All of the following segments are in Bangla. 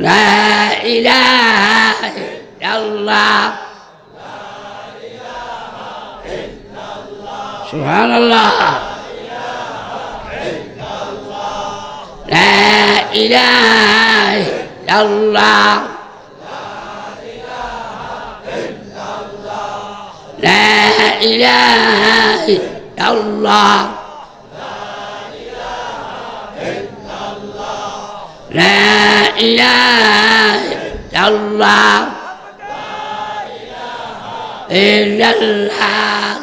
لا إله لا إله إلا الله. سبحان الله. لا إله إلا الله. لا إله إلا الله. لا إله إلا الله. إلا الله.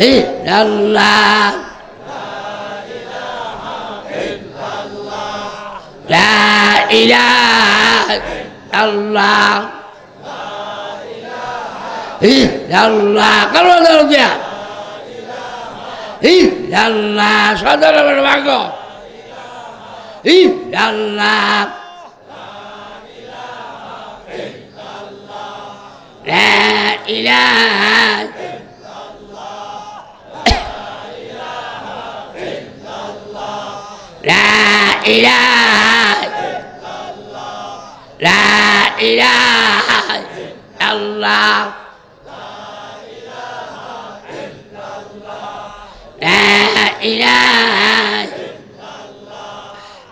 إلا الله. لا إله إلا الله. إلا الله. قالوا له رجع إلا الله. صدر من معكم إلا الله لا إله لا إله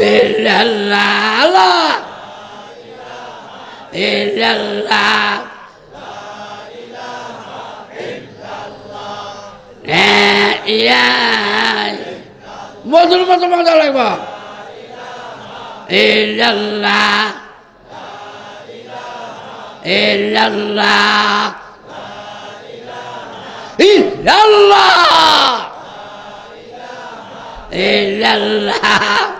illallah la illallah la ilaha illallah la ilaha মধুর মতো মজা লাগবো illallah illallah illallah illallah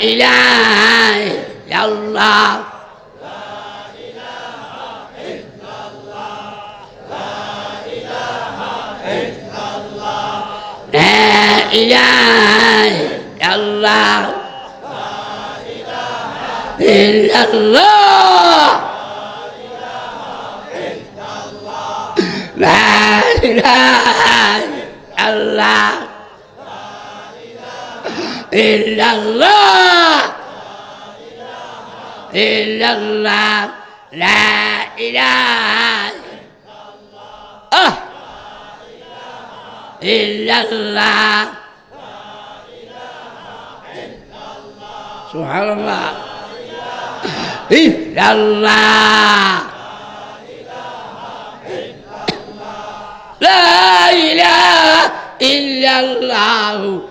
illallah La ilaha illallah لا إله إلا الله إلا الله لا إله إلا الله illallah illallah la ilaha ah illallah subhanallah illallah la ilaha illallah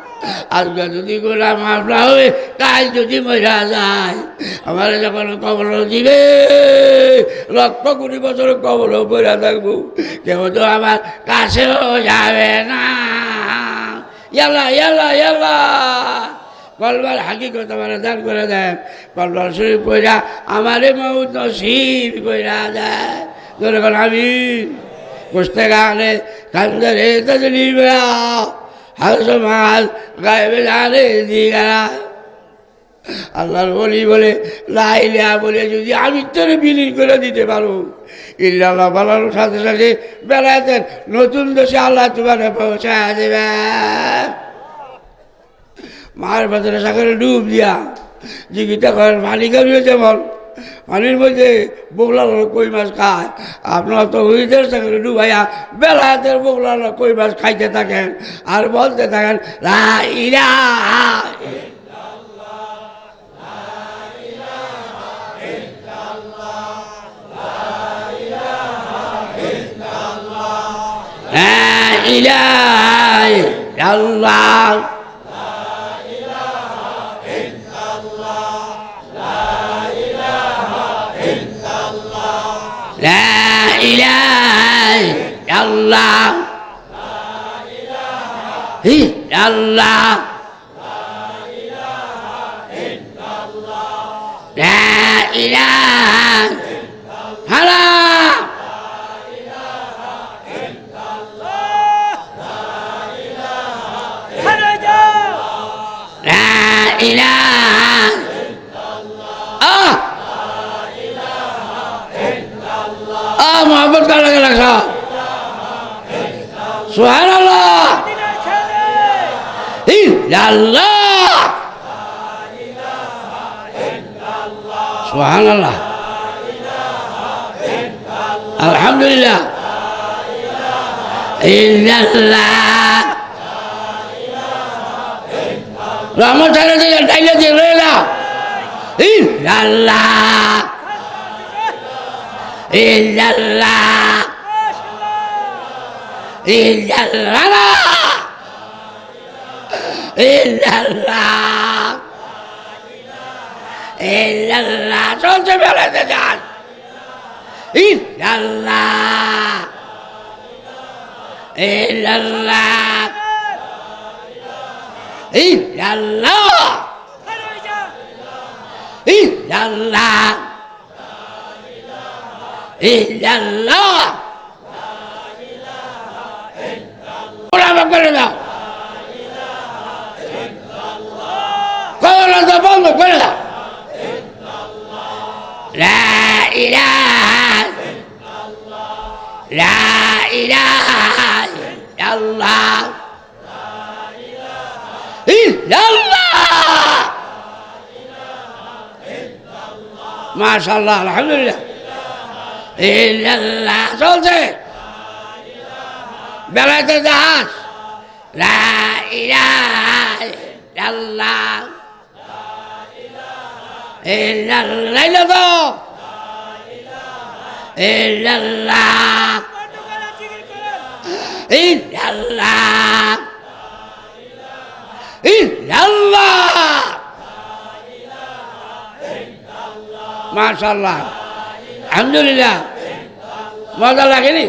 আজকে যদি গুণা মাফ না হবে, কাল যদি মরা যায়, আমার যখন কবর দিবে লক্ষ কোটি বছর কবর পড়া থাকব। কেউ তো আমার কাছেও যাবে না। ইয়াল্লা ইয়াল্লা ইয়াল্লা। কলবার হাকিকত আমার দান করে দেন কলবার শরীফ কইরা আমারে মৌত নসিব কইরা দেয়। ধরে আমি বসতে গানে কান্দে রে তজলিবা হাস মাল গায়েবে জানে দিগা। আল্লাহর বলি বলে লাইলা বলে যদি আমি তোরে বিলীন করে দিতে পারো। ইল্লাল্লাহ বলার সাথে সাথে বেড়াতেন নতুন দেশে আল্লাহ তোমার পৌঁছায় দেবে। মার ভেতরে সাগরে ডুব দিয়া জিগিটা করেন মালিকের যেমন পানির মধ্যে বগলার কই মাছ খায়? আপনার তো হুইদের সাগরে ডুবাইয়া বেলাতের বগলার কই মাছ খাইতে থাকেন? আর বলতে থাকেন, লা ইলাহা لا إله إلا الله لا إله الا الله! سبحان الله. الحمد لله إلا الله. لا اله الا الله لا اله الا الله لا اله الا الله إلا الله. إلا الله. إلا الله. ইল্লাল্লাহ ইল্লাল্লাহ চলছে বেড়াতে যান ইল্লাল্লাহ ইল্লাল্লাহ ইল্লাল্লাহ ইল্লাল্লাহ ইল্লাল্লাহ ওরা করে দাও কবর বন্ধ করে দাও লা ইলাহা লা ইলাহা ইল্লাল্লাহ ইল্লাল্লাহ মাশাল্লাহ আলহামদুলিল্লাহ ইল্লাল্লাহ চলছে বেলাতে জাহাজ লা ইলাহা ইল্লাল্লাহ ইল্লাল্লাহ ইল্লাল্লাহ ইল্লাল্লাহ ইল্লাল্লাহ ইল্লাল্লাহ মাশাল্লাহ আলহামদুলিল্লাহ। মজা লাগেনি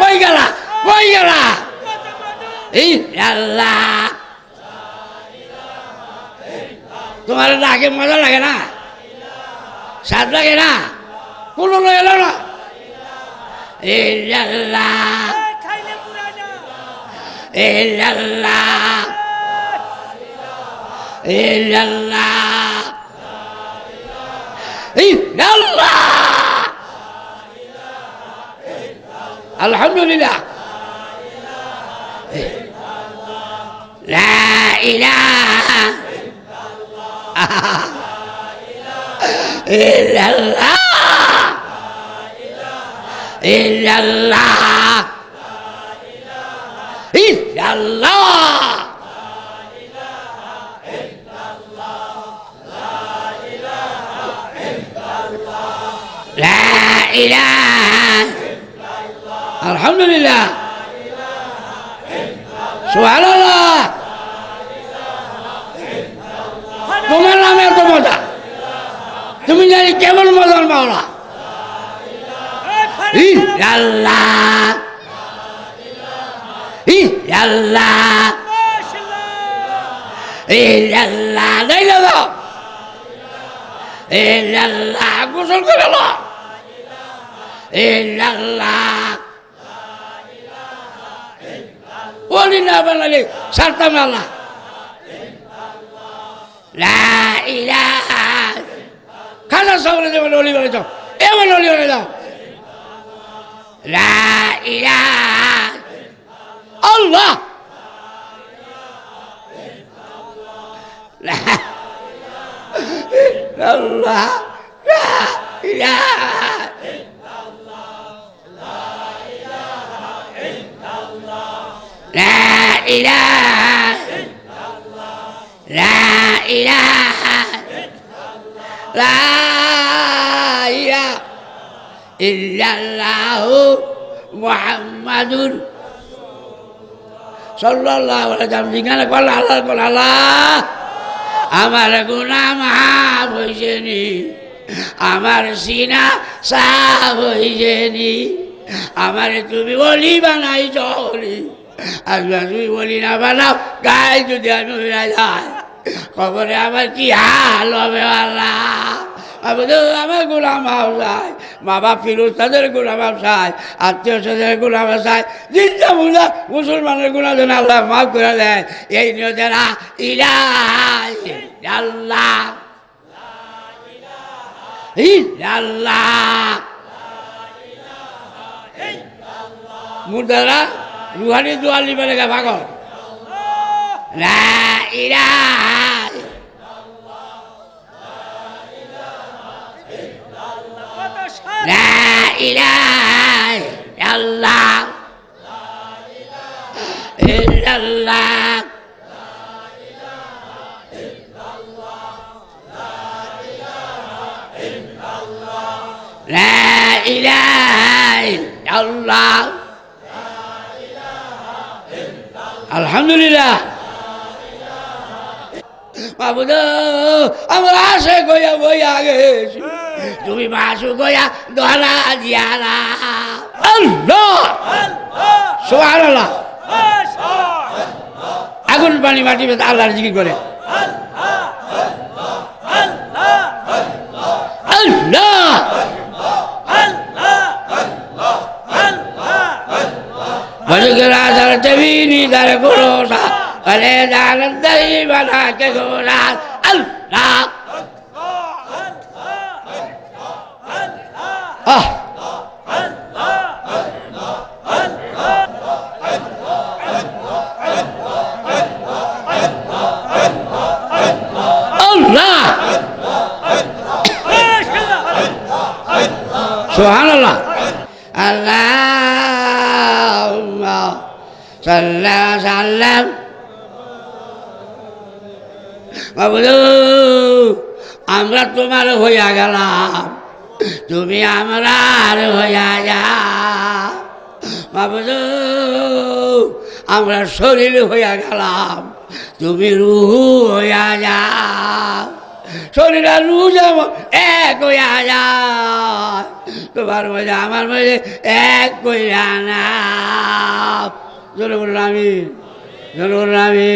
কই গেলা? কই গেলা? ইল্লাল্লাহ। তোমার ডাকে মজা লাগে না? স্বাদ লাগে না? কোনো এলো না? ইল্লাল্লাহ ইল্লাল্লাহ ইল্লাল্লাহ ইল্লাল্লাহ আলহামদুলিল্লাহ। إلا الله إلا الله إلا الله لا إله إلا الله الحمد لله لا إله إلا الله سبحان الله তোমার নামে এত মজা। তুমি জানি কেমন মজার মাওলা। আল্লাহ। আল্লাহ। গোসল করে না বানালি সারতাম আল্লাহ। লা ইলাহা খানা সামনে যেমন অলি বলে যাও এমন অলি বলে যাও লা ইলাহা আল্লাহ লা আল্লাহ লা ইলাহা لا إله লা ইলাহা লা ইলাহা ইল্লাল্লাহু মুহাম্মাদুর সাল্লাল্লাহু আলাইহি জিঙ্গানা কল আল্লাহ কল আল্লাহ আমার গুনাহ মাফ হইছেনি আমার সিনা সাফ হইছেনি আমার তুমি বলি বানাই চলি আর তুমি বলি না বানাও, গায়ে যদি আমি যায় খবরে আমার কি হাল হবে আল্লাহ? আমার গোলাম চাই মা বাপ ফিরোজ তাদের গোলাম চাই আত্মীয় স্বজনের গোলাম চাই জিন্দা মুদা মুসলমানের গুণা যেন আল্লাহ মাফ করে দেয়। এই নিয়তেরা ইলাই আল্লাহ আল্লাহ মুদারা রুহানি দোয়ালি বেলে গা ভাগল লা ইলাহা লা ইলাহা ইল্লাল্লাহ ইল্লাল্লাহ لا إله إلا الله আলহামদুলিল্লাহ বাবুদ আমরা আসে গইয়া বইয়া গেছি। তুমি মাসু গইয়া ধরা দিয়ালা আল্লাহ! সুবহানাল্লাহ। আগুন পানি মাটি আল্লাহর জিকির করে। আল্লাহ! Bagaimana cara tebini dari kurosa Kale ولا يزال الدين ولا كسولا الله آه سبحان الله اللهم صل وسلم Babulu আমরা তোমার হইয়া গেলাম। তুমি আমার হইয়া যা বাবুলু আমরা শরীর হইয়া গেলাম। তুমি রুহু হইয়া যা। শরীর আর রুহ যেমন এক হইয়া যা। তোমার মধ্যে আমার মধ্যে এক কইরা না। জোরে বলুন আমি জোরে বলুন আমি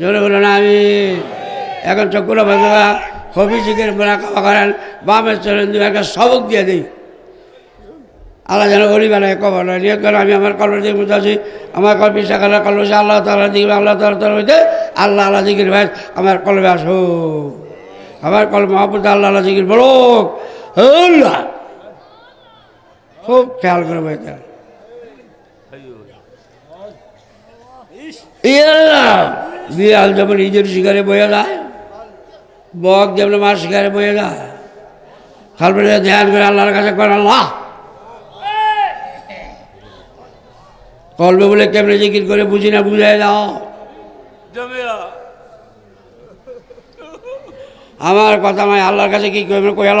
জোরে বলুন আমি এখন চক্কুরা বাজা হবি জিগের মোলা খাওয়া করেন বামের চলেন দু একটা সবক দিয়ে দিই। আল্লাহ যেন অলি বেলায় কবর নয়। নিয়ত করে আমি আমার কলর দিকে মধ্যে আছি আমার কল পিসা কালার কলর সে আল্লাহ তালা দিকে, আল্লাহ তালা তালা হইতে আল্লাহ আল্লাহ দিকির ভাই, আমার কলবে আসো। আমার কল মহাপুর আল্লাহ আল্লাহ দিকির আল্লাহ। খুব খেয়াল করে বইতে ইয়াল্লাহ বিয়াল যেমন ঈদের শিকারে বয়ে যায় বক যেমন মার শিকারে বয়ে যায় খালবে ধ্যান করে আল্লাহর কাছে করে আল্লাহ। কলবে বলে কেমনে জিকির করে বুঝি না বুঝাই দাও। আমার কথা নয় আল্লাহর কাছে কি করবেন কয়াল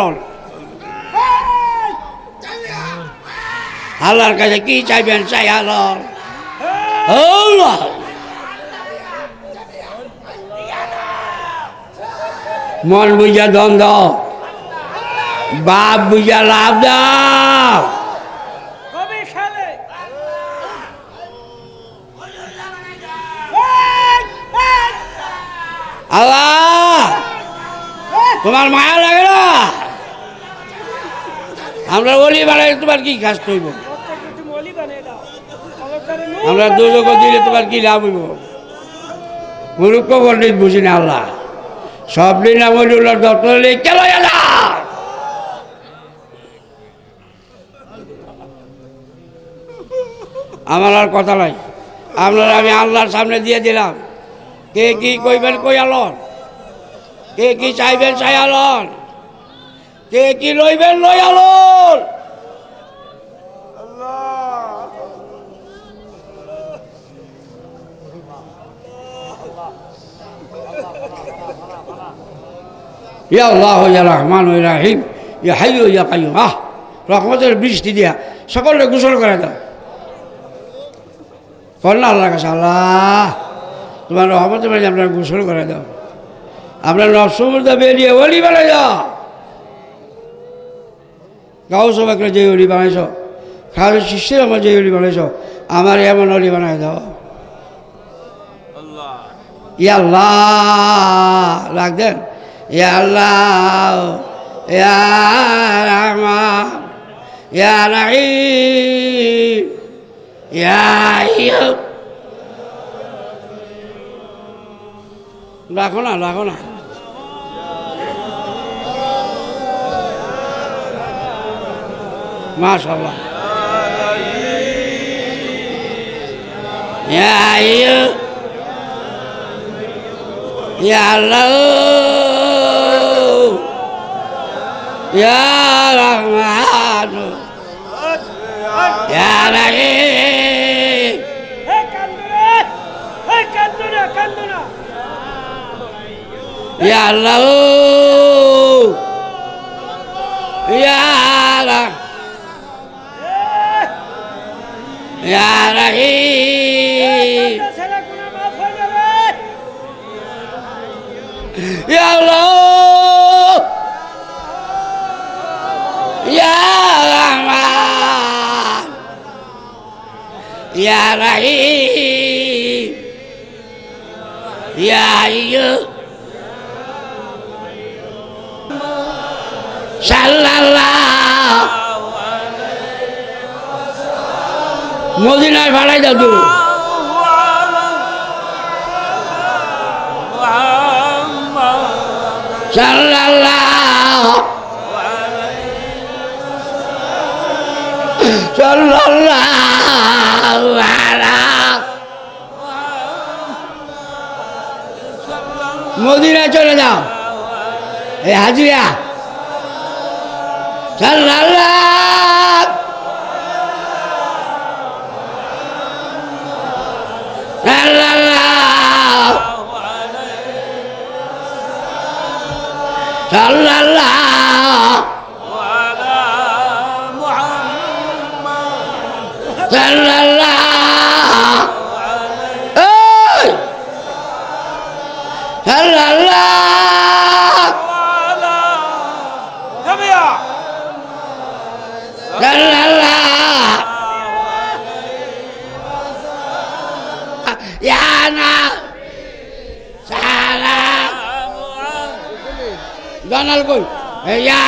আল্লাহর কাছে কি চাইবেন চাই আল্লাহ আল্লাহ। মন বুঝা দাও বাপ বুঝা লাভ দাও। আল্লাহ, তোমার মায়া লাগে না? আমরা বলি বাড়াই তোমার কি কাজ করব অলি আমরা দুযোগ দিলে তোমার কি লাভ হইব? মুরুক্ষ পণ্ডিত বুঝি না আল্লাহ। সব দিন আমলিউল্লাহ দপ্তর কেন আমার আর কথা নাই। আপনারা আমি আল্লাহর সামনে দিয়ে দিলাম। কে কি কইবেন কই আলন কে কি চাইবেন চাই আলন কে কি লইবেন লই আলন ইয়া আল্লাহ ইয়া রহমান ইয়া রাহিম ইয়া হাই ইয়া কাইয়ুম। আহ রহমতের বৃষ্টি দিয়া সকলে গোসল করে দাও। কর না আল্লাহ কাছে আল্লাহ তোমার রহমতের বাড়ি আপনার গোসল করে দাও। আপনার নবসমুদ্র বেরিয়ে অলি বানাই দাও। গাও সবাইকে যে অলি বানাইছ খাওয়া শিষ্যের আমার যে অলি বানাইছ আমার এমন অলি বানাই দাও। ইয়া আল্লাহ লাগদেন ইয়া আল্লাহ ইয়া রহমান ইয়া রহিম ইয়া আইয়ুব রাখো না রাখো না মাশাল্লাহ ইয়া ইয়া আল্লাহ হে কান্দুরে কান্দুনা ইয়া আল্লাহ ইয়া ইয়া রহিম ইয়া আইয়ুব সাল্লাল্লাহ মদিনায় ভাড়াই দাদু সাল্লাল্লাহ সাল্লাল্লাহু মদিনা চলে যাও। এই হাজিরা। সাল্লাল্লাহ সাল্লাল্লাহ সাল্লাল্লাহ সাল্লাল্লাহ জানাল কই ইয়া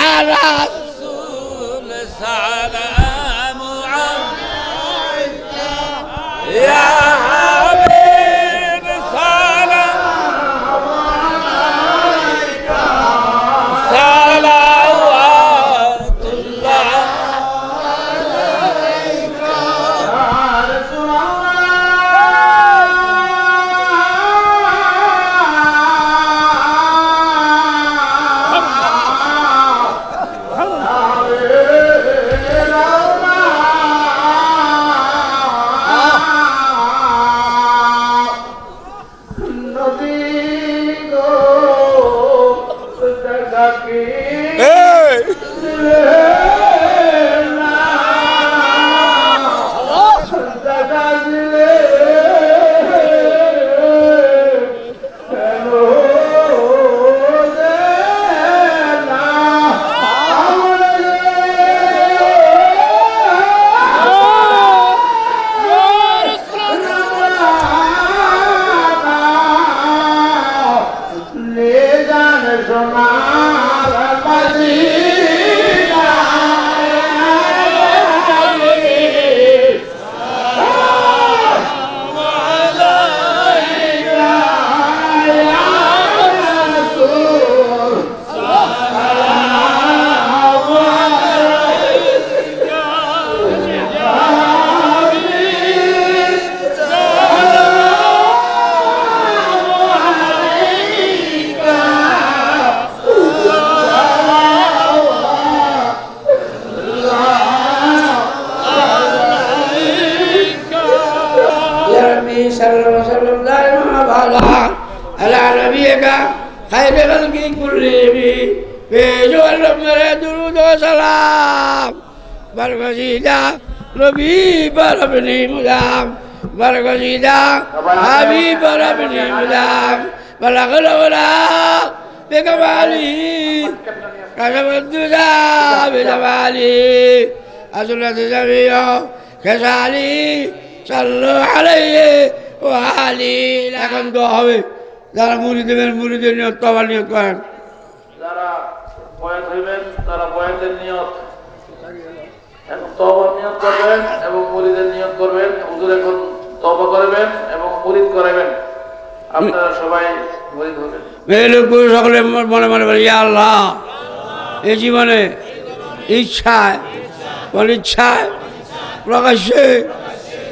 يا ربي صلى الله وسلم دائما ابدا على نبيك خير خلق كلهم بيجو الأمر درود وسلام بركزيدا نبي بربني مدام بركزيدا حبيب ربني مدام بلغ الأولاق بكماله كشف الدجى بجماله أسرة سميه كسالي আলি এখন তো হবে। যারা মুড়ি দেবেন মুড়িদের নিয়ত তবা করেন। যারা তারা করবেন এবং করবেন। করবেন এবং করাবেন। সবাই সকলে মনে মনে বলে ইয়া আল্লাহ এই জীবনে ইচ্ছায় ইচ্ছায় প্রকাশ্যে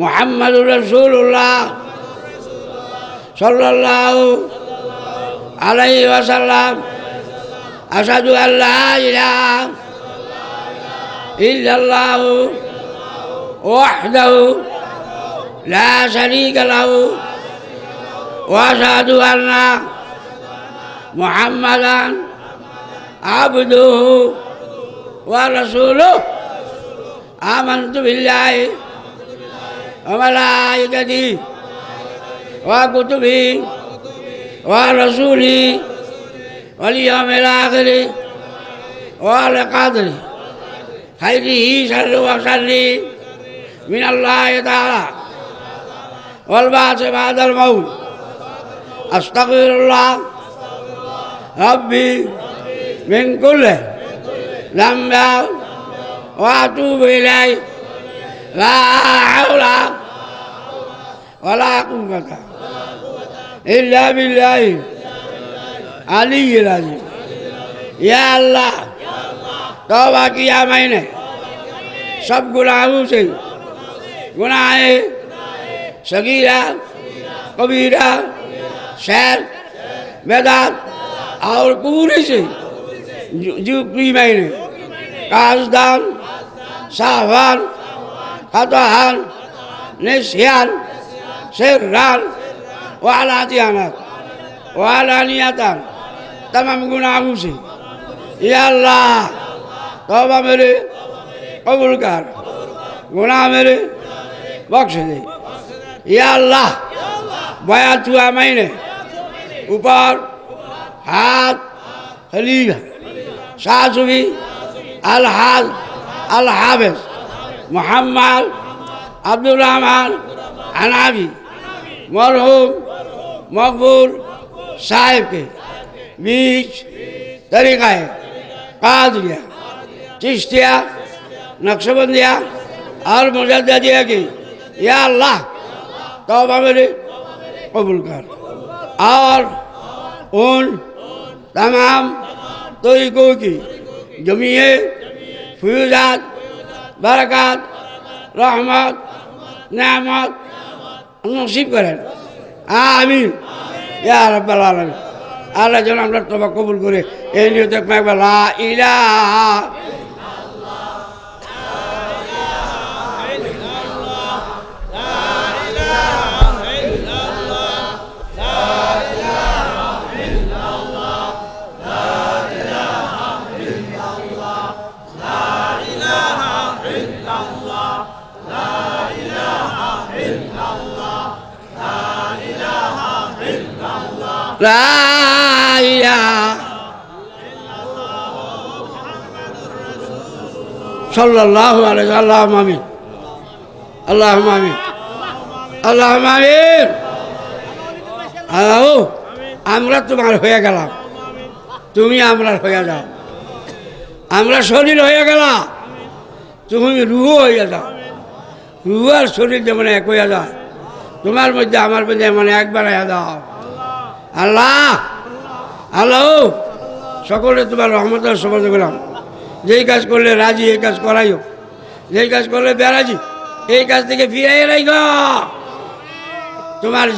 মোহাম্মদুর রসুল্লাহ সাল্লাহ আলাই ওয়াসাল্লাম আসাদু আল্লাহ ইলাহ ইল্লাল্লাহু ওয়াহদাহু লা শারীকা লাহু ওয়া আসাদু আন্না মুহাম্মাদান আবদুহু ওয়া রাসূলুহু। আমানতু বিল্লাহি آمنت بالله وملائكته وكتبه ورسوله واليوم الآخر والقدر خيره شر وشر من الله تعالى والبعث بعد الموت أستغفر الله ربي من كل ذنب وأتوب إليه আলী রাজি ইয়া আল্লাহ তবা কি মাইনে সব গুনাহোं से गुनाहे सगीरा कबीरा शहर मैदान और पूरी से जो प्री महीने काजदान साहबान خطأ نسيان سرا وعلى ديانات وعلى نية تمام جناحوسي يا الله توبة مري قبول كار গুণা মেরে বক্সে দে ইয়া আল্লাহ বয়া তুয়া মাইনে উপর হাত খলিফা শাহ সুবি আল হাল আল হাফেজ रहमान हनाफी मरहूम मकबूल साहिब के बीच तरीका है कादरिया चिश्तिया नक्शबंदिया और मुजद्दिया की या अल्लाह तौबा मेरे कबूल कर और उन तमाम तरीकों की जमीए फ्यूजात বারাকাত, রহমত নামত নসিব করেন। আমি আল্লাহ যেন আমরা তোমা কবুল করে। এই নিয়ে দেখব একবার ইলা আল্লাহ আল্লাহ আল্লাহ, আমরা তোমার হয়ে গেলাম। তুমি আমরা হয়ে যাও। আমরা শরীর হয়ে গেলাম। তুমি রুহ হয়ে যাও। রুহ আর শরীর যেমন এক হয়ে যায়, তোমার মধ্যে আমার মধ্যে মানে এক বানাইয়া দাও আল্লাহ! আল্লাহ! সকলে তোমার রহমতের সমাজ গেলাম যেই কাজ করলে রাজি, এই কাজ করাইও। যেই কাজ করলে বেরাজি, এই কাজ থেকে ফিরাই রাইগ তোমার